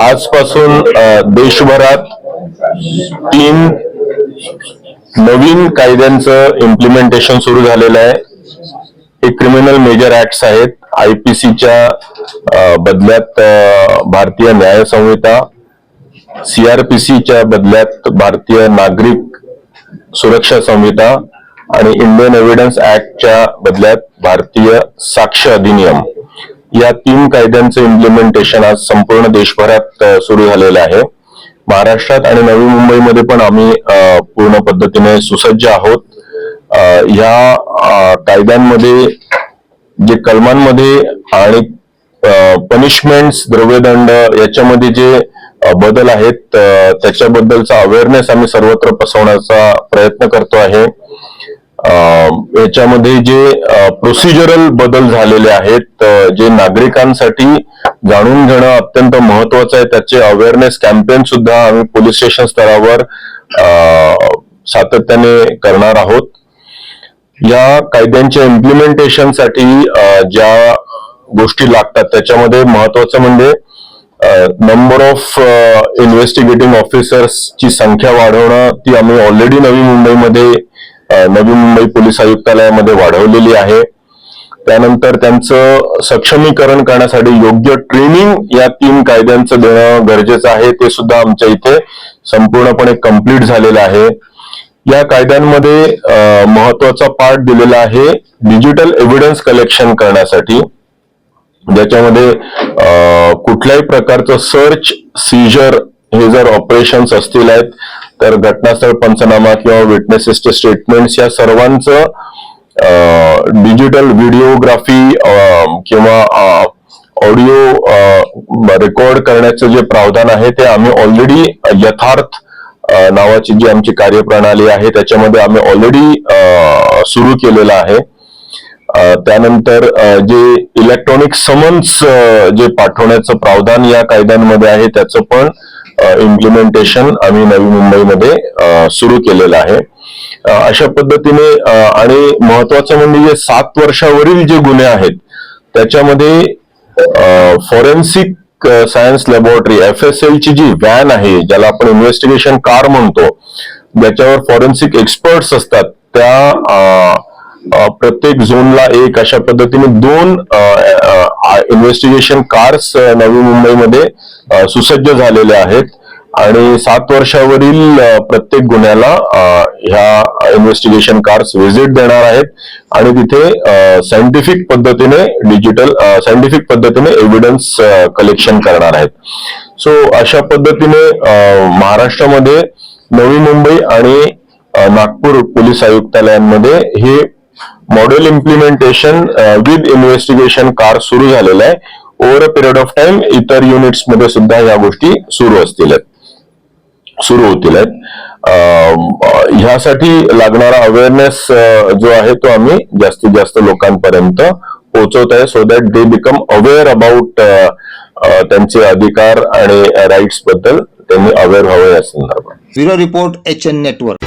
आजपासून देशभरात तीन नवीन कायद्यांचं इम्प्लिमेंटेशन सुरू झालेलं आहे. हे क्रिमिनल मेजर ऍक्ट्स आहेत. आयपीसीच्या बदल्यात भारतीय न्याय संहिता सीआरपीसीच्या बदल्यात भारतीय नागरिक सुरक्षा संहिता आणि इंडियन एव्हिडन्स ऍक्टच्या बदल्यात भारतीय साक्ष अधिनियम. या तीन कायद्यांचं इम्प्लिमेंटेशन आज संपूर्ण देशभरात सुरू झालेलं आहे. महाराष्ट्रात आणि नवी मुंबईमध्ये पण आम्ही पूर्ण पद्धतीने सुसज्ज आहोत. या ह्या कायद्यांमध्ये जे कलमांमध्ये आणि पनिशमेंट द्रव्यदंड याच्यामध्ये जे बदल आहेत त्याच्याबद्दलचा अवेअरनेस आम्ही सर्वत्र पसवण्याचा प्रयत्न करतो आहे. याच्यामध्ये जे प्रोसिजरल बदल झालेले आहेत जे नागरिकांसाठी जाणून घेणं अत्यंत महत्वाचं आहे. त्याचे अवेअरनेस कॅम्पेन सुद्धा आम्ही पोलीस स्टेशन स्तरावर अ, सातत्याने करणार आहोत. या कायद्यांच्या इम्प्लिमेंटेशनसाठी ज्या गोष्टी लागतात त्याच्यामध्ये महत्वाचं म्हणजे नंबर ऑफ इन्व्हेस्टिगेटिंग ऑफिसर्सची संख्या वाढवणं ती आम्ही ऑलरेडी नवी मुंबईमध्ये नवी मुंबई पोलीस आयुक्तालयामध्ये वाढवलेली आहे. त्यानंतर त्यांचं सक्षमीकरण करण्यासाठी योग्य ट्रेनिंग या तीन कायद्यांचं देणं गरजेचं आहे. ते सुद्धा आमच्या इथे संपूर्णपणे कंप्लीट झालेलं आहे. या कायद्यांमध्ये महत्त्वाचा पार्ट दिलेला आहे डिजिटल एव्हिडन्स कलेक्शन करण्यासाठी. ज्याच्यामध्ये कुठल्याही प्रकारचं सर्च सीजर हे जर ऑपरेशन्स असतील आहेत तर घटनास्थळ पंचनामा किंवा विटनेसेसचे स्टेटमेंट्स या सर्वांचं डिजिटल व्हिडिओग्राफी किंवा ऑडिओ रेकॉर्ड करण्याचं जे प्रावधान आहे ते आम्ही ऑलरेडी यथार्थ नावाची जी आमची कार्यप्रणाली आहे त्याच्यामध्ये आम्ही ऑलरेडी सुरू केलेलं आहे. त्यानंतर जे इलेक्ट्रॉनिक समन्स जे पाठवण्याचं प्रावधान या कायद्यांमध्ये आहे त्याचं पण इम्प्लिमेंटेशन आम्ही नवी मुंबईमध्ये सुरू केलेलं आहे. अशा पद्धतीने आणि महत्वाचं म्हणजे जे सात वर्षावरील जे गुन्हे आहेत त्याच्यामध्ये forensic science laboratory F S L ची जी व्हॅन आहे ज्याला आपण इन्व्हेस्टिगेशन कार म्हणतो ज्याच्यावर फॉरेन्सिक एक्सपर्ट्स असतात त्या प्रत्येक झोनला एक अशा पद्धतीने दोन इन्व्हेस्टिगेशन कार्स नवी मुंबईमध्ये सुसज्ज झालेले आहेत. आणि सात वर्षावरील प्रत्येक गुन्ह्याला ह्या इन्व्हेस्टिगेशन कार्स व्हिजिट देणार आहेत. आणि तिथे सायंटिफिक पद्धतीने डिजिटल सायंटिफिक पद्धतीने एव्हिडन्स कलेक्शन करणार आहेत. सो अशा पद्धतीने महाराष्ट्रामध्ये नवी मुंबई आणि नागपूर पोलीस आयुक्तालयांमध्ये हे model implementation with investigation car सुरू झालेलं आहे. Over a period of time इतर युनिट्समध्ये सुद्धा या गोष्टी सुरू असतील आहेत. सुरू होतील आहेत. ह्यासाठी लागणारा अवेअरनेस जो आहे तो आम्ही जास्तीत जास्त लोकांपर्यंत पोहोचवत आहे so that they become aware about त्यांचे अधिकार आणि राईट्सबद्दल त्यांनी अवेअर व्हावं या संदर्भात. Bureau report H N network.